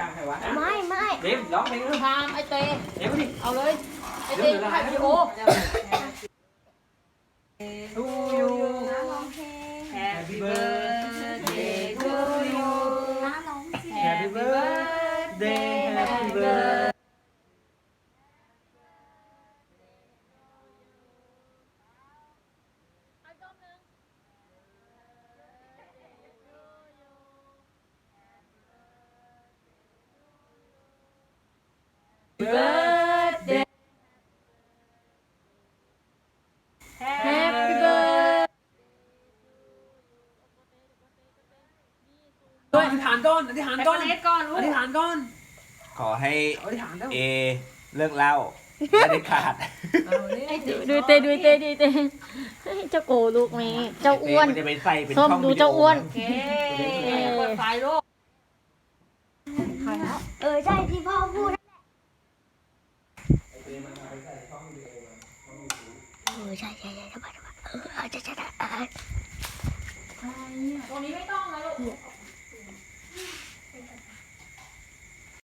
ช่างใครวะไม่ไม่เดมร้องเพลงเลยทามไอเตเดมดิเอาเลยไอเตถ่ายวิดีโอทูยูน้าร้องเพลง Happy birthday to you น้าร้องเพลง Happy birthday Happy birthday เบิร์ดเดย์แฮปปี้เบิร์ดอธิษฐานก่อนอธิษฐานก่อนเนก่อนลูอกธิษฐานก่อนขอให้อธิษฐานแล้วเอเลิกเหล่าไม่ได้ขาดเอานี่ดูเตดูเตดูเตเจ้าโกลูกนี้เจ้าอ้วนมันจะไปใส่เป็นส้มช่องดูวิดีเจ้าโออ้วนโอเคเปิดไฟลูกเออใช่ที่พ่อพูดเอ อใช่ใช่ใช่ทำไมทำไมเออใช่ใช่ใช่ตรงนี้ไม่ต้องนะลูก